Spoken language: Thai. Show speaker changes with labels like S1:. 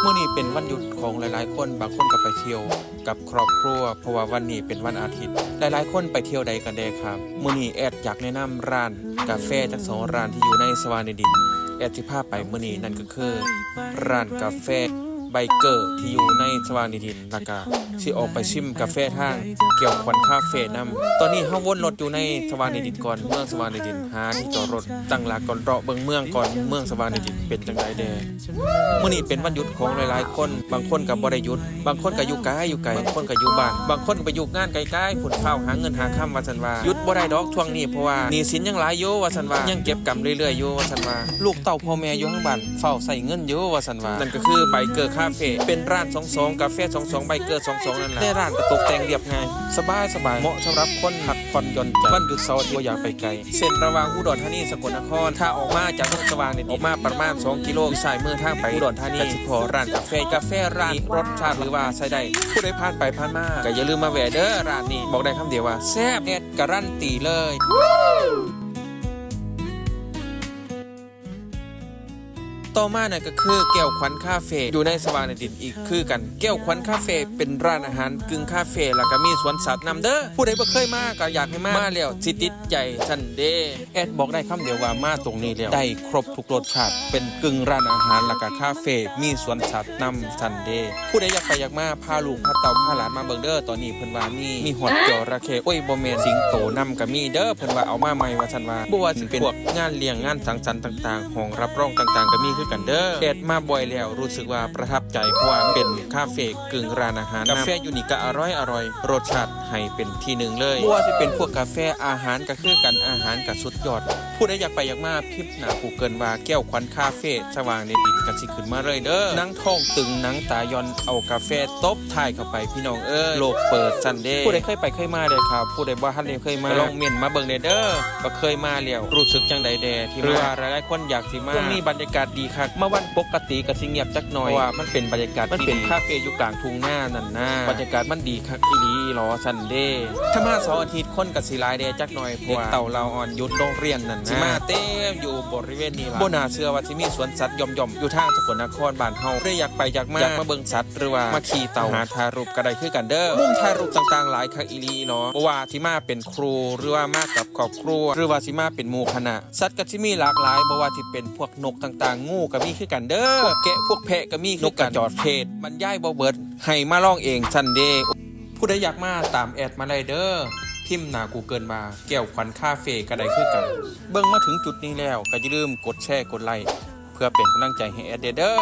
S1: เมื่อนี้เป็นวันหยุดของหลายๆ คนบางคนก็ไปเที่ยวกับครอบครัว เพราะว่าวันนี้เป็นวันอาทิตย์ หลายๆ คนไปเที่ยวใดกันแดครับเมื่อนี้แอดอยากแนะนำร้านกาแฟจากสองร้านที่อยู่ในสวานิดินแอดที่พาไปเมื่อนี้นั่นก็คือ ร้านกาแฟ ไบเกอร์ที่อยู่ในสวานิดินแล้วก็สิออกไปชิมกาแฟทางเกี่ยวควันคาเฟ่นํตอนนี้เฮาวนรถอยู่ในสวานิดินก่อนเมืองสวานิดินหาที่จอดรถตั้งหลักก่อนเลาะเบิ่งเมืองก่อนเมืองสวานิดินเป็นจังไดแดมื่อนี้เป็นวันหยุดของหลายๆคน บางคนกับบ่ได้หยุด บางคนก็อยู่ไกลอยู่ไกลบางคนก็อยู่บ้านบางคนก็ไปอยู่งานไกลๆผลเฝ้าหาเงินหาค่ำว่าซั่นว่าหยุดบ่ได้ดอกช่วงนี้เพราะว่าหนี้สินยังหลายอยู่ว่าซั่นว่ายังเก็บกำเรื่อยๆอยู่ว่าซั่นว่าลูกเต้าพ่อแม่อยู่ข้างบ้านเฝ้าใส่เงินอยู่ว่าซั่นว่านั่นก็คือไบเกอร์คาเฟ่เป็นร้าน 22 กาแฟ 22ไบเกอร์ 22 นั่นแหละในร้านก็ตกแต่งเรียบง่าย สบายสบายเหมาะสำหรับคนพักผ่อนหย่อนใจวันหยุดเสาร์อาทิตย์บ่อยากไปไกล เส้นระหว่างอุดรธานีสกลนคร ถ้าออกมาจากเมืองสว่างนี่ออกมาประมาณ 2 กิโลอยู่สายมือทางไปอุดรธานีก็สิพอร้านกาแฟกาแฟร้านรสชาติหรือว่าใช้ได้ผู้ใดผ่านไปผ่านมาก็อย่าลืมมาแวะเด้อร้านนี้บอกได้คำเดียวว่าแซ่บเอ็ดการันตีเลย ต่อมาเนั่นก็คือแก้วขวัญคาเฟ่อยู่ในสว่างในดินอีกคือกันแก้วขวัญคาเฟ่เป็นร้านอาหารกึ่งคาเฟ่แล้วก็มีสวนสัตว์นำเด้อผู้ใดบ่เคยมาก็อยากให้มามาแล้วสิติดใจทันเด้แอดบอกได้คำเดียวว่ามาตรงนี้แล้วได้ครบทุกรสชาติเป็นกึ่งร้านอาหารแล้วก็คาเฟ่มีสวนสัตว์นำทันเด้ผู้ใดอยากไปอยากมาพาลูกพาเต่าพาหลานมาเบิ่งเด้อตอนนี้เพิ่นว่ามีมีหอดจระเข้โอ้ยบ่แม่นสิงโตนำก็มีเด้อเพิ่นว่าเอามาใหม่ว่าซั่นว่าบ่ว่าสิเป็นพวกงานเลี้ยงงานสังสรรค์ต่างๆห้องรับรองต่างๆ ก็มีคือกันเด้อแอดมาบ่อยแล้วรู้สึกว่าประทับใจเพราะว่าเป็นคาเฟ่กึ่งร้านอาหารกาแฟยูนี่ก็อร่อยอร่อยรสชาติให้เป็นที่หนึ่งเลยบ่ว่าสิเป็นพวกกาแฟอาหารก็คือกันอาหารก็สุดยอดผู้ใดอยากไปอยากมาพิมพ์หน้ากูเกิลว่าแก้วควันคาเฟ่สว่างในดินก็สิขึ้นมาเลยเด้อนั่งท้องตึงนั่งตายอนเอากาแฟตบท้ายเข้าไปพี่น้องเอ้ยโลกเปิดซันเดย์ผู้ใดเคยไปเคยมาเลยครับ ผู้ใดบ่ทันได้เคยมาลองเม่นมาเบิ่งเด้อเด้อก็เคยมาแล้วรู้สึกจังใดแดที่ว่าหลายๆคนอยากสิมาช่วงนี้บรรยากาศดีคักเมื่อวันปกติก็สิเงียบจักหน่อยเพราะว่ามันเป็นบรรยากาศมันเป็นคาเฟ่อยู่กลางทุ่งนานั่นนะบรรยากาศมันดีคักอีหลีหรอซันเดย์ถ้ามาเสาร์อาทิตย์คนก็สิหลายแดจักหน่อยเพราะว่าเต่าเราอ่อนหยุดโรงเรียนนั่นนะสิมาเต็มอยู่บริเวณนี้ล่ะบ่น่าเชื่อว่าสิมีสวนสัตว์ย่อมๆอยู่ทางสกลนครบ้านเฮาได้อยากไปอยากมาอยากมาเบิ่งสัตว์หรือว่ามาขี่เต่าหาถ่ายรูปก็ได้คือกันเด้อมุมถ่ายรูปต่างๆหลายคักอีหลีเนาะบ่ว่าสิมาเป็นครูหรือว่ามากับครอบครัวหรือว่าสิมาเป็นหมู่คณะสัตว์ก็สิมีหลากหลายบ่ว่าสิเป็นพวกนกต่างๆงูก็มีคือกันเด้อพวกแกะพวกแพะก็มีคือกันนกกระจอดเพศบรรยายบ่เบิดให้มาลองเองซันเดย์ผู้ใดอยากมาตามแอดมาเลยเด้อพิมพ์หนากูเกินมาแก้วขวัญคาเฟ่ก็ได้คือกัน เบิ่งมาถึงจุดนี้แล้วก็อย่าลืมกดแชร์กดไลค์เพื่อเป็นกำลังใจให้แอดเด้อ